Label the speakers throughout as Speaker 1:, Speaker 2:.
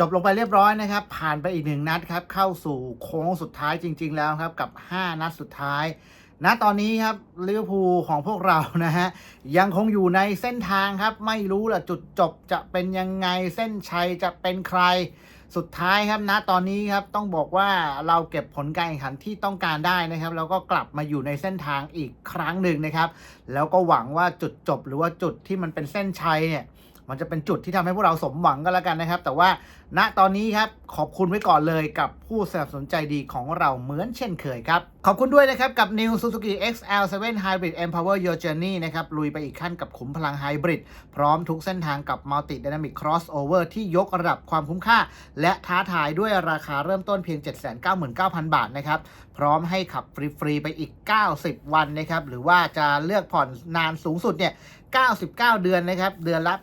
Speaker 1: จบลงไปเรียบร้อยนะครับ ผ่านไปอีกหนึ่งนัดครับ เข้าสู่โค้งสุดท้ายจริง ๆ แล้วครับ กับ 5 นัดสุดท้ายณตอนนี้ครับลิเวอร์พูลของพวกเรานะฮะ ยังคงอยู่ในเส้นทางครับ ไม่รู้ละจุดจบจะเป็นยังไงเส้นชัยจะเป็นใครสุดท้ายครับณตอนนี้ครับต้องบอกว่าเราเก็บผลการแข่งขันที่ต้องการได้นะครับ แล้วก็กลับมาอยู่ในเส้นทางอีกครั้งหนึ่งนะครับ แล้วก็หวังว่าจุดจบหรือว่าจุดที่มันเป็นเส้นชัยเนี่ยมันจะเป็นจุดที่ทำให้พวกเราสมหวังก็แล้วกันนะครับ แต่ว่า ณตอนนี้ครับขอบคุณไว้ก่อนเลยกับผู้สนับสนุนใจดีของเราเหมือนเช่นเคยครับ ขอบคุณด้วยนะครับ กับ New Suzuki XL7 Hybrid Empower Your Journey นะครับ ลุยไปอีกขั้นกับขุมพลังไฮบริดพร้อมทุกเส้นทางกับ Multi Dynamic Crossover ที่ยกระดับความคุ้มค่า และท้าทายด้วยราคาเริ่มต้นเพียง 799,000 บาทนะครับ พร้อมให้ขับฟรี ๆ ไปอีก 90 วันนะครับ หรือว่าจะเลือกผ่อนนานสูงสุดเนี่ย99 เดือนนะครับเดือนละ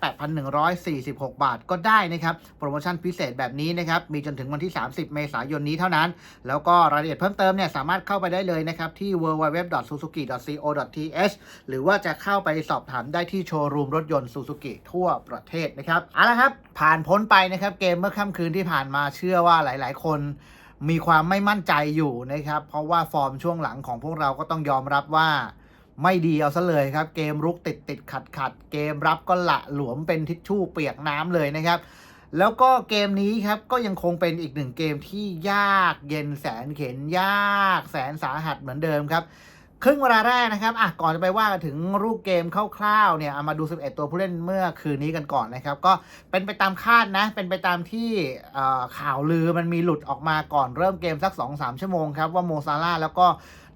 Speaker 1: 8,146 บาทก็ได้นะครับโปรโมชั่นพิเศษแบบนี้นะครับ มีจนถึงวันที่ 30 เมษายนนี้เท่านั้น แล้วก็รายละเอียดเพิ่มเติมเนี่ยสามารถเข้าไปได้เลยนะครับ ที่ www.suzuki.co.th หรือว่าจะเข้าไปสอบถามได้ที่โชว์รูมรถยนต์ Suzuki ทั่วประเทศนะครับเอาละครับ ผ่านพ้นไปนะครับ เกมเมื่อค่ำคืนที่ผ่านมาเชื่อว่าหลาย ๆ คนมีความไม่มั่นใจอยู่นะครับ เพราะว่าฟอร์มช่วงหลังของพวกเราก็ต้องยอมรับว่าไม่ดีเอาซะเลยครับ เกมรุกติดติดขัดขัดเกมรับก็ละหลวมเป็นทิชชู่เปียกน้ำเลยนะครับ แล้วก็เกมนี้ครับก็ยังคงเป็นอีกหนึ่งเกมที่ยากเย็นแสนเข็นยากแสนสาหัสเหมือนเดิมครับ ครึ่งเวลาแรกนะครับอะก่อนจะไปว่าถึงรูปเกมคร่าวๆเนี่ยเอามาดู 11 ตัวผู้เล่นเมื่อคืนนี้กันก่อนนะครับ ก็เป็นไปตามคาดนะ เป็นไปตามที่ข่าวลือมันมีหลุดออกมาก่อนเริ่มเกมสัก 2-3 ชั่วโมงครับว่าโมซาร่าแล้วก็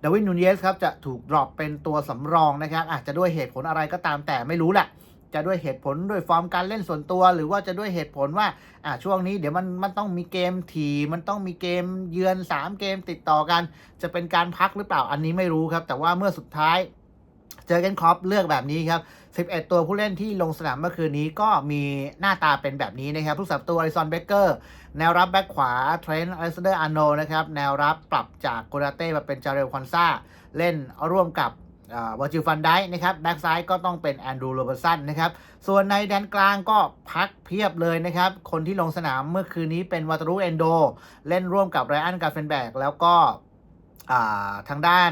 Speaker 1: ดาวินนูเยสครับจะถูกดรอปเป็นตัวสำรองนะครับอาจจะด้วยเหตุผลอะไรก็ตามแต่ไม่รู้แหละ จะด้วยเหตุผลด้วยฟอร์มการเล่นส่วนตัว หรือว่าจะด้วยเหตุผลว่าอ่าช่วงนี้เดี๋ยวมันมันต้องมีเกมทีมันต้องมีเกมเยือน 3 เกมติดต่อกัน จะเป็นการพักหรือเปล่าอันนี้ไม่รู้ครับ แต่ว่าเมื่อสุดท้ายเจอกันครอปเลือกแบบนี้ครับ11 ตัวผู้เล่นที่ลงสนามเมื่อคืนนี้ก็มีหน้าตาเป็นแบบนี้นะครับ ผู้สับตัวอริซอนเบเกอร์ แนวรับแบ็คขวาเทรนต์อเล็กซานเดอร์อาโนนะครับ แนวรับปรับจากโกราเต้มาเป็นจาเรลคอนซาเล่นร่วมกับ วอร์จิฟันได้นะครับแบ็กซ้ายก็ต้องเป็นแอนดรูโรเบอร์สันนะครับส่วนในแดนกลางก็พักเพียบเลยนะครับคนที่ลงสนามเมื่อคืนนี้เป็นวาตรุเอนโด เล่นร่วมกับไรอันกาเฟนแบกแล้วก็ทางด้าน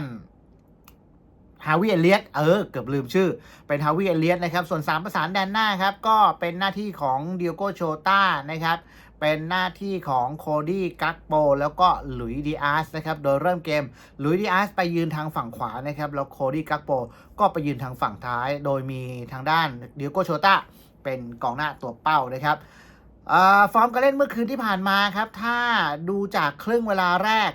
Speaker 1: ฮาวิเอเลียตเออ เกือบลืมชื่อ เป็นฮาวิเอเลียตนะครับ ส่วน 3 ประสานแดนหน้าครับ ก็เป็นหน้าที่ของเดียโกโชตานะครับ เป็นหน้าที่ของโคดี้กักโป แล้วก็หลุยดีอาร์สนะครับโดยเริ่มเกมหลุยดีอาร์สไปยืนทางฝั่งขวานะครับแล้วโคดี้กักโปก็ไปยืนทางฝั่งท้าย โดยมีทางด้านเดียโกโชตาเป็นกองหน้าตัวเป้านะครับฟอร์มการเล่นเมื่อคืนที่ผ่านมาครับ ถ้าดูจากครึ่งเวลาแรก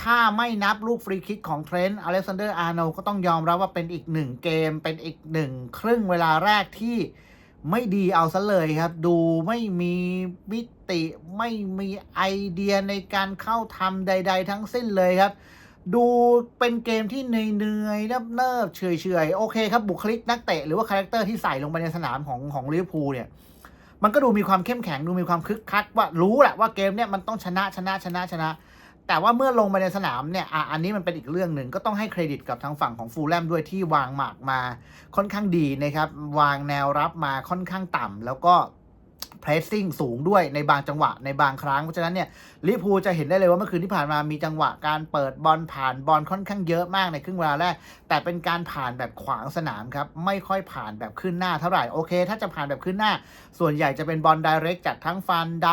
Speaker 1: ถ้าไม่นับลูกฟรีคิกของเทรนต์อเล็กซานเดอร์อาร์โนก็ต้องยอมรับว่าเป็นอีกหนึ่งเกม เป็นอีกหนึ่งครึ่งเวลาแรกที่ ไม่ดีเอาซะเลยครับ ดูไม่มีมิติไม่มีไอเดียในการเข้าทำใด ๆ ทั้งสิ้นเลยครับ ดูเป็นเกมที่เหนื่อยๆเนิบๆเฉยๆโอเคครับบุคลิกนักเตะหรือว่าคาแรคเตอร์ที่ใส่ลงไปในสนามของของลิเวอร์พูลเนี่ยมันก็ดูมีความเข้มแข็งดูมีความคึกคักว่ารู้แหละว่าเกมเนี่ยมันต้องชนะชนะชนะชนะ แต่ว่าเมื่อลงไปในสนามเนี่ยอะอันนี้มันเป็นอีกเรื่องหนึ่งก็ต้องให้เครดิตกับทางฝั่งของฟูลแลมด้วยที่วางหมากมาค่อนข้างดีนะครับ วางแนวรับมาค่อนข้างต่ำแล้วก็เพรสซิ่งสูงด้วยในบางจังหวะในบางครั้ง เพราะฉะนั้นเนี่ยลิพูจะเห็นได้เลยว่าเมื่อคืนที่ผ่านมามีจังหวะการเปิดบอลผ่านบอลค่อนข้างเยอะมากในครึ่งเวลาแรก แต่เป็นการผ่านแบบขวางสนามครับ ไม่ค่อยผ่านแบบขึ้นหน้าเท่าไหร่ โอเค ถ้าจะผ่านแบบขึ้นหน้า ส่วนใหญ่จะเป็นบอลไดเรกจากทั้งฟันได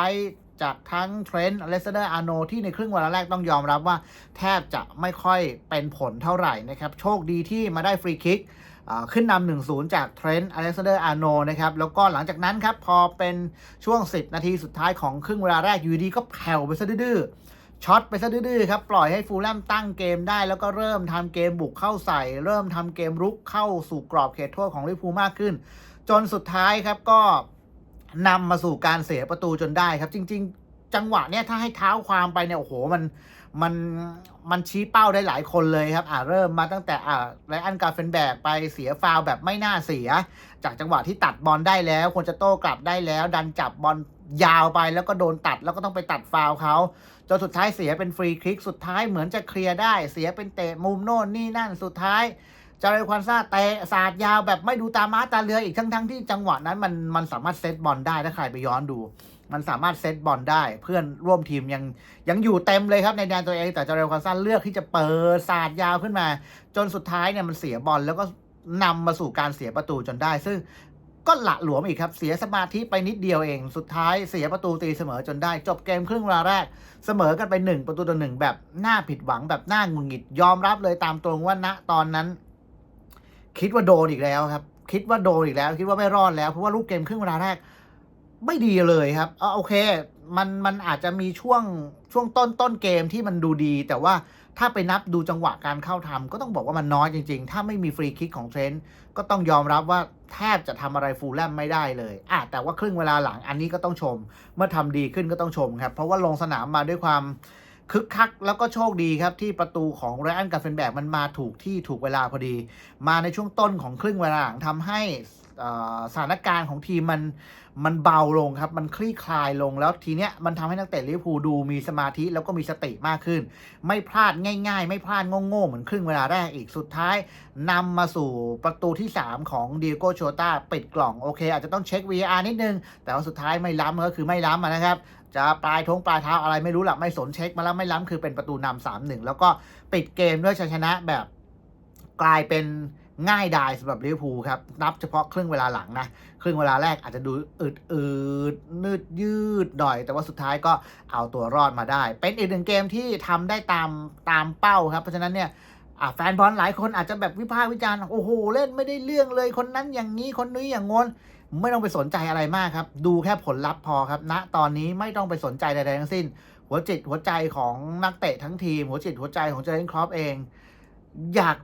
Speaker 1: จากทั้งเทรนต์อเลสเดอร์อาโนที่ในครึ่งเวลาแรกต้องยอมรับว่า แทบจะไม่ค่อยเป็นผลเท่าไหร่นะครับ โชคดีที่มาได้ฟรีคิกขึ้นนำหนึ่งศูนย์จากเทรนต์อเล็กซานเดอร์อาร์โนนะครับ แล้วก็หลังจากนั้นครับ พอเป็นช่วง 10 นาทีสุดท้ายของครึ่งเวลาแรก อยู่ดีก็แผ่วไปซะดื้อช็อตไปซะดื้อครับ ปล่อยให้ฟูลแลมตั้งเกมได้ แล้วก็เริ่มทำเกมบุกเข้าใส่ เริ่มทำเกมรุกเข้าสู่กรอบเขตโทษของลิเวอร์พูลมากขึ้น จนสุดท้ายครับก็ นำมาสู่การเสียประตูจนได้ครับ จริง ๆ จังหวะเนี้ยถ้าให้เท้าความไปเนี่ยโอ้โหมันมันมันชี้เป้าได้หลายคนเลยครับ อ่าเริ่มมาตั้งแต่อ่าไรอันกาเฟนแบกไปเสียฟาวแบบไม่น่าเสีย จากจังหวะที่ตัดบอลได้แล้วควรจะโต้กลับได้แล้ว ดันจับบอลยาวไปแล้วก็โดนตัดแล้วก็ต้องไปตัดฟาวเขาจนสุดท้ายเสียเป็นฟรีคิกสุดท้ายเหมือนจะเคลียร์ได้ เสียเป็นเตะมุมโน่นนี่นั่นสุดท้าย จาเรควันซ่าเตะสาดยาวแบบไม่ดูตาม้าตาเรืออีกทั้งทั้งที่จังหวะนั้นมันมันสามารถเซตบอลได้ถ้าใครไปย้อนดู มันสามารถเซตบอลได้ เพื่อนร่วมทีมยังยังอยู่เต็มเลยครับในแดนตัวเอง แต่จเรคาซันเลือกที่จะเปิดสาดยาวขึ้นมา จนสุดท้ายเนี่ยมันเสียบอลแล้วก็นำมาสู่การเสียประตูจนได้ ซึ่งก็หละหลวมอีกครับ เสียสมาธิไปนิดเดียวเอง สุดท้ายเสียประตูตีเสมอจนได้ จบเกมครึ่งเวลาแรก เสมอกันไปหนึ่งประตูต่อหนึ่งแบบน่าผิดหวังแบบน่างุดหงิดยอมรับเลยตามตรงว่าณตอนนั้น คิดว่าโดนอีกแล้วครับ คิดว่าโดนอีกแล้ว คิดว่าไม่รอดแล้วเพราะว่าลูกเกมครึ่งเวลาแรก ไม่ดีเลยครับเออโอเค มันมันอาจจะมีช่วงช่วงต้นต้นเกมที่มันดูดี แต่ว่าถ้าไปนับดูจังหวะการเข้าทำก็ต้องบอกว่ามันน้อยจริง ๆ ถ้าไม่มีฟรีคิกของเทรนต์ก็ต้องยอมรับว่าแทบจะทำอะไรฟูลแลมไม่ได้เลยอะแต่ว่าครึ่งเวลาหลังอันนี้ก็ต้องชม เมื่อทำดีขึ้นก็ต้องชมครับ เพราะว่าลงสนามมาด้วยความ คึกคักแล้วก็โชคดีครับที่ประตูของไรอันกับเฟนแบกมันมาถูกที่ถูกเวลาพอดี มาในช่วงต้นของครึ่งเวลาหลังทำให้สถานการณ์ของทีมมันมันเบาลงครับ มันคลี่คลายลงแล้วทีเนี้ยมันทำให้นักเตะลิเวอร์พูลดูมีสมาธิแล้วก็มีสติมากขึ้น ไม่พลาดง่ายๆ ไม่พลาดโง่ๆเหมือนครึ่งเวลาแรกอีกสุดท้ายนำมาสู่ประตูที่ 3 ของเดียโกโชตาปิดกล่องโอเค อาจจะต้องเช็ค VR นิดนึง แต่ว่าสุดท้ายไม่ล้ำก็คือไม่ล้ำนะครับ จะปลายทงปลายเท้าอะไรไม่รู้หละไม่สนเช็คมาแล้วไม่ล้ำคือเป็นประตูนำสามหนึ่งแล้วก็ปิดเกมด้วยชัยชนะแบบกลายเป็นง่ายดายสำหรับลิเวอร์พูลครับ นับเฉพาะครึ่งเวลาหลังนะ ครึ่งเวลาแรกอาจจะดูอืดอืดนืดยืดหน่อย แต่ว่าสุดท้ายก็เอาตัวรอดมาได้ เป็นอีกหนึ่งเกมที่ทำได้ตามตามเป้าครับ เพราะฉะนั้นเนี่ยแฟนบอลหลายคนอาจจะแบบวิพากษ์วิจารณ์ โอ้โห เล่นไม่ได้เรื่องเลยคนนั้นอย่างนี้คนนี้อย่างงน ไม่ต้องไปสนใจอะไรมากครับ ดูแค่ผลลัพธ์พอครับณตอนนี้ไม่ต้องไปสนใจใดๆทั้งสิ้น หัวจิตหัวใจของนักเตะทั้งทีม หัวจิตหัวใจของเจอร์เรนครอปเอง อยาก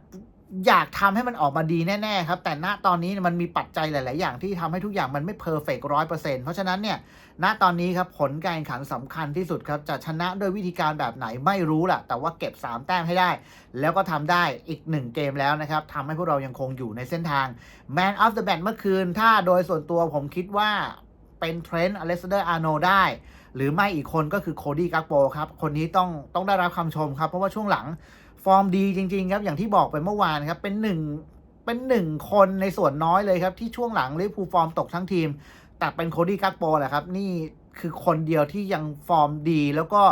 Speaker 1: อยากทำให้มันออกมาดีแน่ ๆ ครับ แต่ณตอนนี้มันมีปัจจัยหลาย ๆ อย่างที่ทำให้ทุกอย่างมันไม่เพอร์เฟกร้อยเปอร์เซ็นต์เพราะฉะนั้นเนี่ยณตอนนี้ครับผลการแข่งขันสำคัญที่สุดครับ จะชนะด้วยวิธีการแบบไหนไม่รู้แหละแต่ว่าเก็บ 3 แต้มให้ได้ แล้วก็ทำได้อีก 1 เกมแล้วนะครับทำให้พวกเรายังคงอยู่ในเส้นทาง Man of the Match เมื่อคืน ถ้าโดยส่วนตัวผมคิดว่าเป็นเทรนต์อเล็กซานเดอร์อาร์โนได้ หรือไม่อีกคนก็คือโคดี้กักโปครับคนนี้ต้องต้องได้รับคำชมครับเพราะว่าช่วงหลัง ฟอร์มดีจริง ๆ ครับ อย่างที่บอกไปเมื่อวานครับ เป็นหนึ่งเป็นหนึ่งคนในส่วนน้อยเลยครับ ที่ช่วงหลังลิเวอร์พูลฟอร์มตกทั้งทีม แต่เป็นโคดี้กักโปแหละครับ นี่ คือคนเดียวที่ยังฟอร์มดี แล้วก็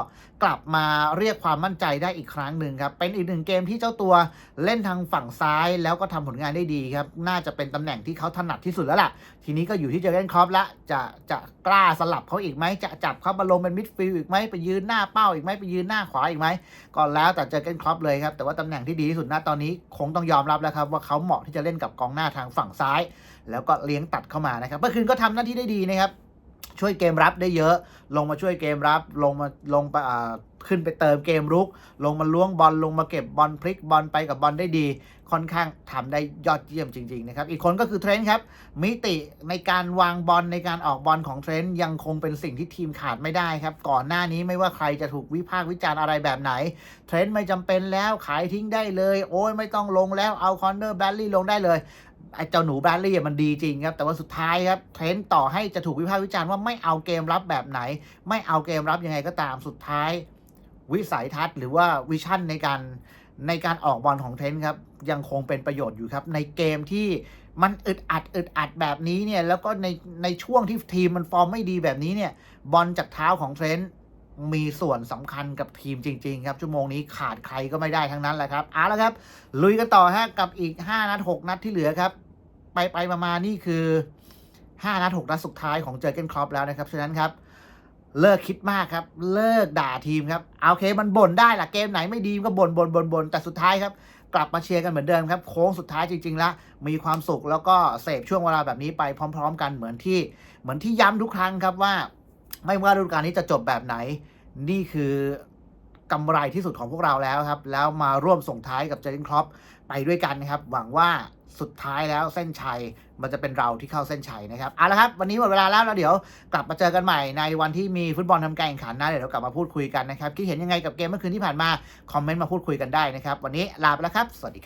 Speaker 1: กลับมาเรียกความมั่นใจได้อีกครั้งหนึ่งครับ เป็นอีกหนึ่งเกมที่เจ้าตัวเล่นทางฝั่งซ้ายแล้วก็ทำผลงานได้ดีครับ น่าจะเป็นตำแหน่งที่เขาถนัดที่สุดแล้วล่ะ ทีนี้ก็อยู่ที่เจอร์เกนครอปละจะจะกล้าสลับเขาอีกไหมจะจับเขามาลงเป็นมิดฟิลด์อีกไหมไปยืนหน้าเป้าอีกไหมไปยืนหน้าขวาอีกไหมก็แล้วแต่เจอร์เกนครอปเลยครับแต่ว่าตำแหน่งที่ดีที่สุดณตอนนี้คงต้องยอมรับแล้วครับว่าเขาเหมาะที่จะเล่นกับกองหน้าทางฝั่งซ้าย แล้วก็เลี้ยงตัดเข้ามานะครับเมื่อคืนก็ทำหน้าที่ได้ดีนะครับ ช่วยเกมรับได้เยอะ ลงมาช่วยเกมรับ ลงมาลงไปขึ้นไปเติมเกมรุก ลงมาล้วงบอลลงมาเก็บบอลพลิกบอลไปกับบอลได้ดี ค่อนข้างทำได้ยอดเยี่ยมจริงๆนะครับ อีกคนก็คือเทรนต์ครับ มิติในการวางบอลในการออกบอลของเทรนต์ยังคงเป็นสิ่งที่ทีมขาดไม่ได้ครับ ก่อนหน้านี้ไม่ว่าใครจะถูกวิพากษ์วิจารณ์อะไรแบบไหน เทรนต์ไม่จำเป็นแล้วขายทิ้งได้เลย โอ้ยไม่ต้องลงแล้วเอาคอนเนอร์แบลลี่ลงได้เลย ไอ้เจ้าหนูแบรดลี่มันดีจริงครับ แต่ว่าสุดท้ายครับเทรนต์ต่อให้จะถูกวิพากษ์วิจารณ์ว่าไม่เอาเกมรับแบบไหน ไม่เอาเกมรับยังไงก็ตามสุดท้าย วิสัยทัศน์หรือว่าวิชั่นในการในการออกบอลของเทรนต์ครับ ยังคงเป็นประโยชน์อยู่ครับ ในเกมที่มันอึดอัดอึดอัดแบบนี้เนี่ยแล้วก็ในในช่วงที่ทีมมันฟอร์มไม่ดีแบบนี้เนี่ยบอลจากเท้าของเทรนต์ มีส่วนสำคัญกับทีมจริง ๆ ครับชั่วโมงนี้ขาดใครก็ไม่ได้ทั้งนั้นแหละครับเอาละครับ ลุยกันต่อฮะกับอีก 5 นัด 6 นัดที่เหลือครับ ไปไปมามานี่คือ 5 นัด 6 นัดสุดท้ายของเจอเกนครอปแล้วนะครับฉะนั้นครับ เลิกคิดมากครับ เลิกด่าทีมครับเอาโอเคมันบ่นได้ล่ะเกมไหนไม่ดีก็บ่นบ่นบ่นบ่นแต่สุดท้ายครับกลับมาเชียร์กันเหมือนเดิมครับ โค้งสุดท้ายจริง ๆ แล้ว มีความสุขแล้วก็เสพช่วงเวลาแบบนี้ไปพร้อม ๆ กันเหมือนที่ เหมือนที่ย้ำทุกครั้งครับว่า ไม่ว่าฤดูกาลนี้จะจบแบบไหน นี่คือกำไรที่สุดของพวกเราแล้วครับ แล้วมาร่วมส่งท้ายกับเจอร์นครอปไปด้วยกันนะครับ หวังว่าสุดท้ายแล้วเส้นชัยมันจะเป็นเราที่เข้าเส้นชัยนะครับเอาละครับ วันนี้หมดเวลาแล้วแล้วเดี๋ยวกลับมาเจอกันใหม่ในวันที่มีฟุตบอลทำการแข่งขันนะเดี๋ยวเรากลับมาพูดคุยกันนะครับคิดเห็นยังไงกับเกมเมื่อคืนที่ผ่านมาคอมเมนต์มาพูดคุยกันได้นะครับ วันนี้ลาไปแล้วครับ สวัสดีครับ